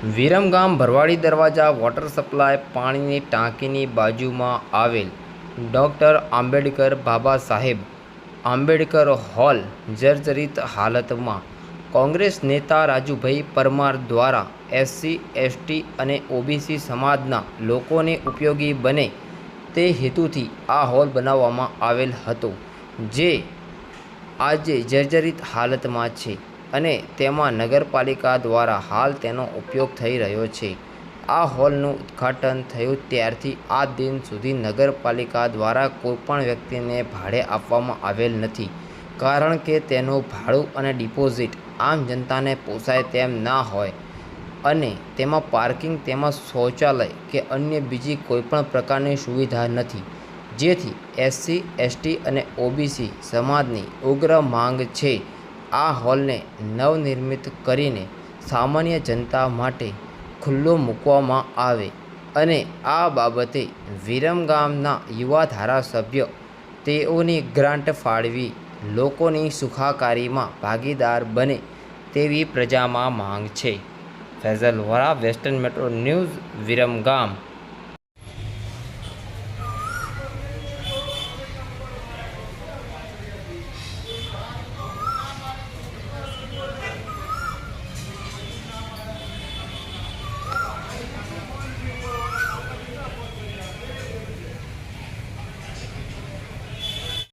વિરમગામ ભરવાડી દરવાજા water supply પાણીની ટાંકીની બાજુમાં આવેલ ડૉક્ટર આંબેડકર બાબા સાહેબ આંબેડકર હોલ જર્જરિત હાલતમાં કોંગ્રેસ નેતા રાજુભાઈ પરમાર દ્વારા એસસી, એસટી અને ઓબીસી સમાજના લોકોને ઉપયોગી બને તે હેતુથી આ હોલ બનાવવામાં આવેલ હતો, જે આજે જર્જરિત હાલતમાં છે. અને તેમાં નગરપાલિકા દ્વારા હાલ તેનો ઉપયોગ થઈ રહ્યો છે. આ હોલનું ઉદ્ઘાટન થયું ત્યારથી આ દિન સુધી નગરપાલિકા દ્વારા કોઈપણ વ્યક્તિને ભાડે આપવામાં આવેલ નથી. કારણ કે તેનું ભાડું અને ડિપોઝિટ આમ જનતાને પોસાય તેમ ના હોય. અને તેમાં પાર્કિંગ તેમજ શૌચાલય કે અન્ય બીજી કોઈપણ પ્રકારની સુવિધા નથી. જેથી એસસી, એસટી અને ઓબીસી સમાજની ઉગ્ર માંગ છે. આ હોલને નવનિર્મિત કરીને સામાન્ય જનતા માટે ખુલ્લો મૂકવામાં આવે અને આ બાબતે વિરમગામના યુવા ધારાસભ્ય તેઓની ગ્રાન્ટ ફાળવી લોકોની સુખાકારીમાં ભાગીદાર બને તેવી પ્રજામાં માંગ છે. Faisal Vora, western metro news Viramgam